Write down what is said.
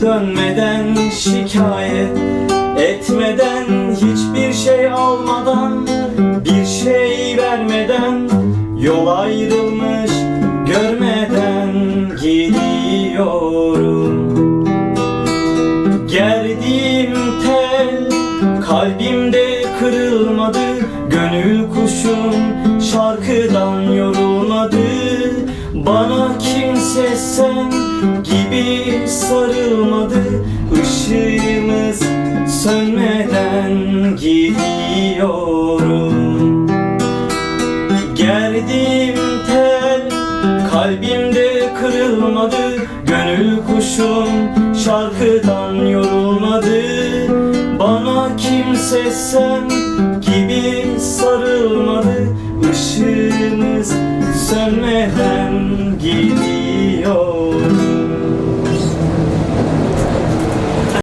Dönmeden şikayet etmeden Hiçbir şey almadan bir şey vermeden Yol ayrılmış görmeden gidiyorum. Gerdiğim tel kalbimde kırılmadı Gönül kuşum şarkıdan yorulmadı. Bana kimse sen gibi sarılmadı. Işığımız sönmeden gidiyorum. Gerdiğim tel kalbimde kırılmadı. Gönül kuşum şarkıdan yorulmadı. Bana kimse sen gibi sarılmadı. Işığımız sönmeden gidiyor